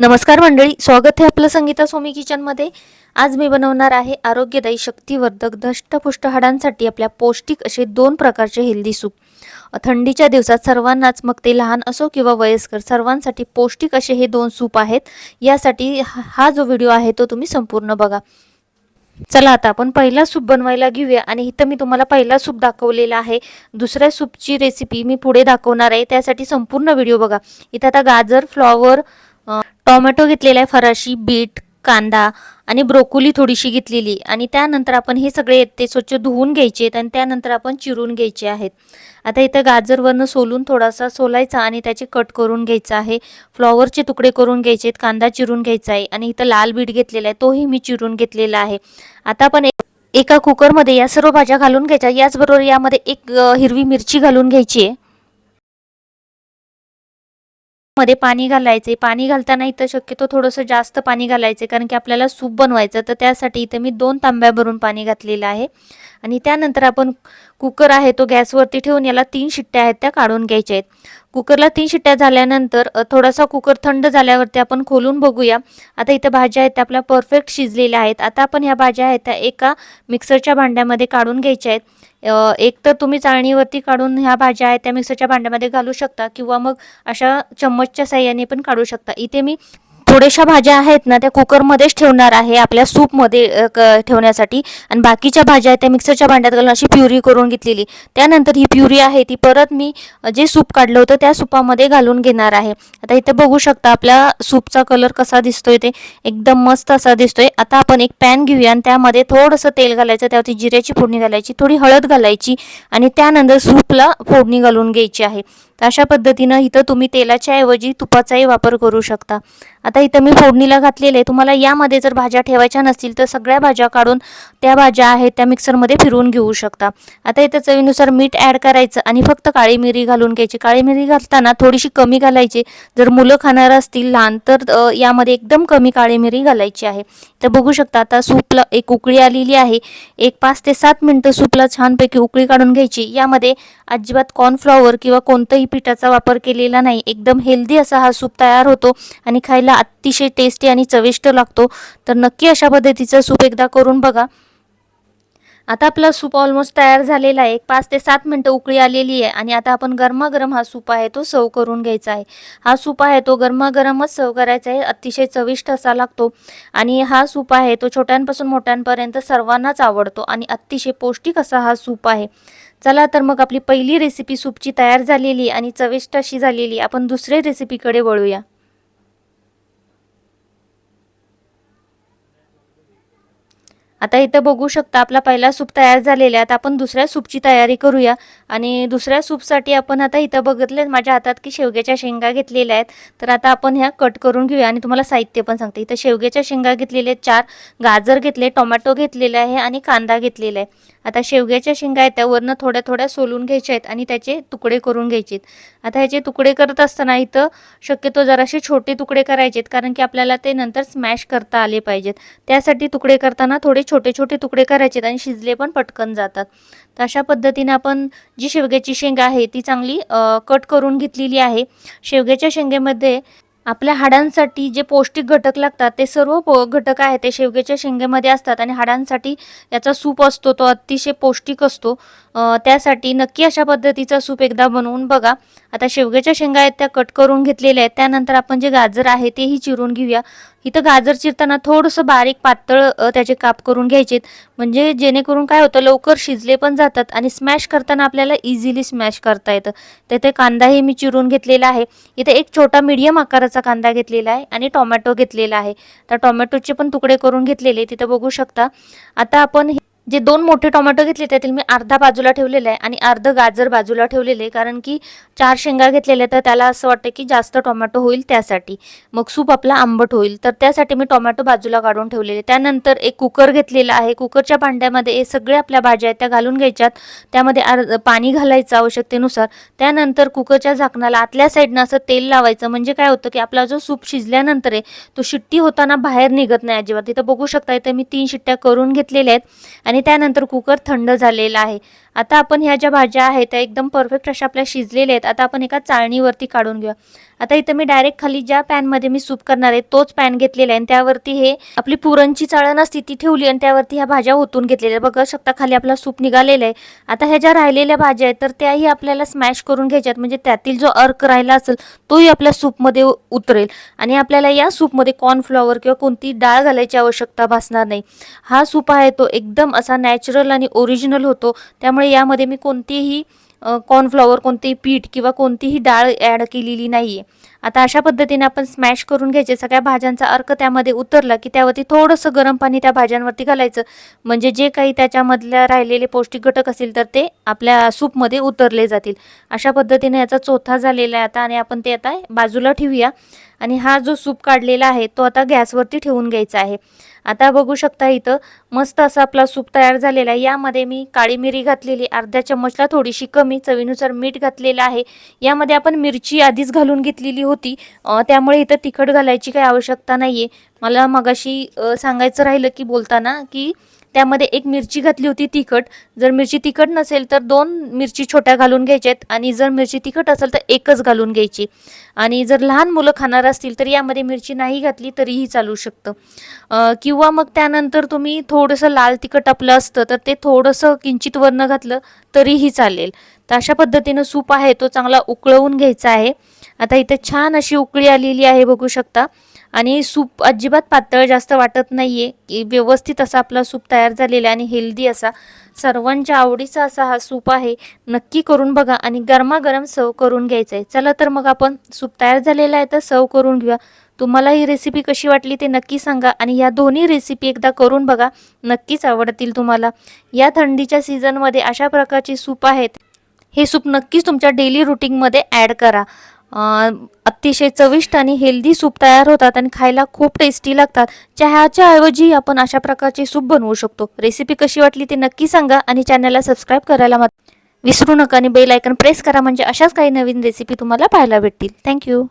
नमस्कार मंडळी स्वागत आहे आपलं संगीता सोमी किचनमध्ये आज मी बनवणार आहे आरोग्यदायी शक्तिवर्धक धष्टपुष्ट हाडांसाठी आपल्या पौष्टिक असे दोन प्रकारचे हेल्दी सूप थंडीच्या दिवसात सर्वांनाच मग ते लहान असो किंवा वयस्कर सर्वांसाठी पौष्टिक असे हे दोन सूप आहेत. यासाठी हा हा जो व्हिडिओ आहे तो तुम्ही संपूर्ण बघा. चला आता आपण पहिला सूप बनवायला घेऊया आणि इथं मी तुम्हाला पहिला सूप दाखवलेला आहे. दुसऱ्या सूपची रेसिपी मी पुढे दाखवणार आहे. त्यासाठी संपूर्ण व्हिडिओ बघा. इथं आता गाजर फ्लॉवर टोमॅटो घेतलेला आहे फराशी बीट कांदा आणि ब्रोकोली थोडीशी घेतलेली. आणि त्यानंतर आपण हे सगळे ते स्वच्छ धुवून घ्यायचे आहेत आणि त्यानंतर आपण चिरून घ्यायचे आहेत. आता इथं गाजरवरनं सोलून थोडासा सोलायचा आणि त्याचे कट करून घ्यायचा आहे. फ्लॉवरचे तुकडे करून घ्यायचे आहेत कांदा चिरून घ्यायचा आहे आणि इथं लाल बीट घेतलेला आहे तोही मी चिरून घेतलेला आहे. आता आपण एक- एका कुकरमध्ये या सर्व भाज्या घालून घ्यायच्या. याचबरोबर यामध्ये एक हिरवी मिरची घालून घ्यायची आहे. मध्ये पाणी घालायचे. पाणी घालताना इथं शक्यतो थोडंसं जास्त पाणी घालायचे कारण की आपल्याला सूप बनवायचं. तर त्यासाठी इथं मी दोन तांब्या भरून पाणी घातलेलं आहे. आणि त्यानंतर आपण कुकर आहे तो गॅसवरती ठेवून याला तीन शिट्ट्या आहेत त्या काढून घ्यायच्या आहेत. कुकरला तीन शिट्ट्या झाल्यानंतर थोडासा कुकर थंड झाल्यावरती आपण खोलून बघूया. आता इथं भाज्या आहेत त्या आपल्या परफेक्ट शिजलेल्या आहेत. आता आपण ह्या भाज्या आहेत त्या एका मिक्सरच्या भांड्यामध्ये काढून घ्यायच्या आहेत. एक तर तुम्ही चाळणीवरती काढून ह्या भाज्या आहेत त्या मिक्सरच्या भांड्यामध्ये घालू शकता किंवा मग अशा चम्मचच्या साह्याने पण काढू शकता. इथे मी थोड्याशा भाज्या आहेत ना त्या कुकरमध्येच ठेवणार आहे आपल्या सूपमध्ये क- ठेवण्यासाठी. आणि बाकीच्या भाज्या आहेत त्या मिक्सरच्या भांड्यात घालून अशी प्युरी करून घेतलेली. त्यानंतर ही प्युरी आहे ती परत मी जे सूप काढलं होतं त्या सूपामध्ये घालून घेणार आहे. आता इथे बघू शकता आपल्या सूपचा कलर कसा दिसतोय ते. एकदम मस्त असा दिसतोय. आता आपण एक पॅन घेऊया आणि त्यामध्ये थोडंसं तेल घालायचं त्यावरती जिऱ्याची फोडणी घालायची थोडी हळद घालायची आणि त्यानंतर सूपला फोडणी घालून घ्यायची आहे. तर अशा पद्धतीनं इथं तुम्ही तेलाच्या ऐवजी तुपाचाही वापर करू शकता. आता इथं मी फोडणीला घातलेले. तुम्हाला यामध्ये जर भाज्या ठेवायच्या नसतील तर सगळ्या भाज्या काढून त्या भाज्या आहेत त्या मिक्सरमध्ये फिरवून घेऊ शकता. आता इथं चवीनुसार मीठ ॲड करायचं आणि फक्त काळी मिरी घालून घ्यायची. काळी मिरी घालताना थोडीशी कमी घालायची. जर मुलं खाणार असतील लहान तर यामध्ये एकदम कमी काळी मिरी घालायची आहे. तर बघू शकता आता सूपला एक उकळी आलेली आहे. एक पाच ते सात मिनटं सूपला छानपैकी उकळी काढून घ्यायची. यामध्ये अजिबात कॉर्नफ्लॉवर किंवा कोणत्याही पिठाचा वापर केलेला नाही. एकदम हेल्दी असा हा सूप तयार होतो आणि खायला अतिशय टेस्टी आणि चविष्ट लागतो. तर नक्की अशा पद्धतीचं सूप एकदा करून बघा. आता आपला सूप ऑलमोस्ट तयार झालेला आहे. एक पाच ते सात मिनटं उकळी आलेली आहे आणि आता आपण गरमागरम हा सूप आहे तो सर्व करून घ्यायचा आहे. हा सूप आहे तो गरमागरमच सर्व करायचा आहे. अतिशय चविष्ट असा लागतो. आणि हा सूप आहे तो छोट्यांपासून मोठ्यांपर्यंत सर्वांनाच आवडतो आणि अतिशय पौष्टिक असा हा सूप आहे. चला तर मग आपली पहिली रेसिपी सूपची तयार झालेली आणि चविष्ट अशी झालेली. आपण दुसऱ्या रेसिपीकडे वळूया. आता इथं बघू शकता आपला पहिला सूप तयार झालेला आहे. आता आपण दुसऱ्या सूपची तयारी करूया. आणि दुसऱ्या सूपसाठी आपण आता इथं बघितले माझ्या हातात की शेवग्याच्या शेंगा घेतलेल्या आहेत. तर आता आपण ह्या कट करून घेऊया आणि तुम्हाला साहित्य पण सांगते. इथं शेवग्याच्या शेंगा घेतलेले आहेत चार. गाजर घेतले टोमॅटो घेतलेले आहे आणि कांदा घेतलेला आहे. आता शेवग्याच्या शेंगा आहेत त्यावरनं थोड्या थोड्या सोलून घ्यायच्या आहेत आणि त्याचे तुकडे करून घ्यायचे आहेत. आता ह्याचे तुकडे करत असताना इथं शक्यतो जरासे छोटे तुकडे करायचेत कारण की आपल्याला ते नंतर स्मॅश करता आले पाहिजेत. त्यासाठी तुकडे करताना थोडे छोटे छोटे तुकडे करायचे आहेत आणि शिजले पण पटकन जातात. तर अशा पद्धतीने आपण जी शेवग्याची शेंगा आहे ती चांगली कट करून घेतलेली आहे. शेवग्याच्या शेंगेमध्ये आपल्या हाडांसाठी जे पौष्टिक घटक लागतात ते सर्व पो घटक आहेत ते शेवग्याच्या शेंगेमध्ये असतात आणि हाडांसाठी याचा सूप असतो तो अतिशय पौष्टिक असतो. त्यासाठी नक्की अशा पद्धतीचा सूप एकदा बनवून बघा. आता शेवग्याच्या शेंगा आहेत त्या कट करून घेतलेल्या आहेत. त्यानंतर आपण जे गाजर आहे तेही चिरून घेऊया. इथं गाजर चिरताना थोडंसं बारीक पातळ त्याचे काप करून घ्यायचेत. म्हणजे जेणेकरून काय होतं लवकर शिजले पण जातात आणि स्मॅश करताना आपल्याला इझिली स्मॅश करता येतं. तिथे कांदाही मी चिरून घेतलेला आहे. इथे एक छोटा मीडियम आकाराचा कांदा घेतलेला आहे आणि टोमॅटो घेतलेला आहे. तर टोमॅटोचे पण तुकडे करून घेतलेले तिथं बघू शकता. आता आपण हे- जे दोन मोठे टोमॅटो घेतले त्यातील मी अर्धा बाजूला ठेवलेलं आहे आणि अर्ध गाजर बाजूला ठेवलेले आहे. कारण की चार शेंगा घेतलेल्या तर त्याला असं वाटतं की जास्त टोमॅटो होईल त्यासाठी. मग सूप आपला आंबट होईल. तर त्यासाठी मी टोमॅटो बाजूला काढून ठेवलेले त्यानंतर एक कुकर घेतलेला आहे. कुकरच्या भांड्यामध्ये हे सगळ्या आपल्या भाज्या आहेत त्या घालून घ्यायच्यात. त्यामध्ये अर्ध पाणी घालायचं आवश्यकतेनुसार. त्यानंतर कुकरच्या झाकणाला आतल्या साईडनं असं तेल लावायचं. म्हणजे काय होतं की आपला जो सूप शिजल्यानंतर आहे तो शिट्टी होताना बाहेर निघत नाही अजिबात. इथं बघू शकता इथं मी तीन शिट्ट्या करून घेतलेल्या आहेत. आणि आणि त्यानंतर कुकर थंड झालेला आहे. आता आपण ह्या ज्या भाज्या आहेत त्या एकदम परफेक्ट अशा आपल्या शिजलेल्या आहेत. आता आपण एका चाळणीवरती काढून घेऊया. आता इथं मी डायरेक्ट खाली ज्या पॅनमध्ये मी सूप करणार आहे तोच पॅन घेतलेला आहे. आणि त्यावरती हे आपली पुरणची चाळण असती ती ठेवली आणि त्यावरती ह्या भाज्या ओतून घेतलेल्या बघा शकता खाली आपला सूप निघालेला आहे. आता ह्या ज्या राहिलेल्या भाज्या आहेत तर त्याही आपल्याला स्मॅश करून घ्यायच्यात. म्हणजे त्यातील जो अर्क राहिला असेल तोही आपल्या सूपमध्ये उतरेल. आणि आपल्याला या सूपमध्ये कॉर्नफ्लॉवर किंवा कोणती डाळ घालायची आवश्यकता भासणार नाही. हा सूप आहे तो एकदम असा नॅचरल आणि ओरिजिनल होतो. त्यामुळे यामध्ये मी कोणतीही कॉर्नफ्लॉवर कोणतेही पीठ किंवा कोणतीही डाळ ॲड केलेली नाही आहे आता अशा पद्धतीने आपण स्मॅश करून घ्यायचे. सगळ्या भाज्यांचा अर्क त्यामध्ये उतरला की त्यावरती थोडंसं गरम पाणी त्या भाज्यांवरती घालायचं. म्हणजे जे काही त्याच्यामधल्या राहिलेले पौष्टिक घटक असतील तर ते आपल्या सूपमध्ये उतरले जातील. अशा पद्धतीने याचा चोथा झालेला आहे आता आणि आपण ते आता बाजूला ठेवूया. आणि हा जो सूप काढलेला आहे तो आता गॅसवरती ठेवून घ्यायचा आहे. आता बघू शकता इथं मस्त असा आपला सूप तयार झालेला आहे. यामध्ये मी काळी मिरी घातलेली अर्ध्या चम्मचला थोडीशी कमी चवीनुसार मीठ घातलेलं आहे. यामध्ये आपण मिरची आधीच घालून घेतलेली होती. त्यामुळे इथं तिखट घालायची काही आवश्यकता नाही आहे मला मगाशी सांगायचं राहिलं की बोलताना की त्यामध्ये एक मिरची घातली होती तिखट. जर मिरची तिखट नसेल तर दोन मिरची छोट्या घालून घ्यायच्यात आणि जर मिरची तिखट असेल तर एकच घालून घ्यायची. आणि जर लहान मुलं खाणार असतील तर यामध्ये मिरची नाही घातली तरीही चालू शकतं. किंवा मग त्यानंतर तुम्ही थोडंसं लाल तिखट आपलं असतं तर ते थोडंसं किंचित वरनं घातलं तरीही चालेल. तर अशा पद्धतीनं सूप आहे तो चांगला उकळवून घ्यायचा आहे. आता इथे छान अशी उकळी आलेली आहे बघू शकता. आणि सूप अजिबात पातळ जास्त वाटत नाहीये. की व्यवस्थित असा आपला सूप तयार झालेला आहे आणि हेल्दी असा. सर्वांच्या आवडीचा असा हा सूप आहे. नक्की करून बघा आणि गरमागरम सर्व करून घ्यायचं आहे चला तर मग आपण सूप तयार झालेला आहे तर सर्व करून घेऊया. तुम्हाला ही रेसिपी कशी वाटली ते नक्की सांगा आणि या दोन्ही रेसिपी एकदा करून बघा. नक्कीच आवडतील तुम्हाला. या थंडीच्या सीझनमध्ये अशा प्रकारची सूप आहेत. हे सूप नक्कीच तुमच्या डेली रुटीनमध्ये ॲड करा. अतिशय चविष्ट आणि हेल्दी सूप तयार होतात आणि खायला खूप टेस्टी लागतात. चहाच्या ऐवजी आपण अशा प्रकारचे सूप बनवू शकतो. रेसिपी कशी वाटली ते नक्की सांगा आणि चॅनलला सबस्क्राईब करायला मात्र विसरू नका आणि बेल आयकन प्रेस करा म्हणजे अशाच काही नवीन रेसिपी तुम्हाला पाहायला भेटतील. थँक्यू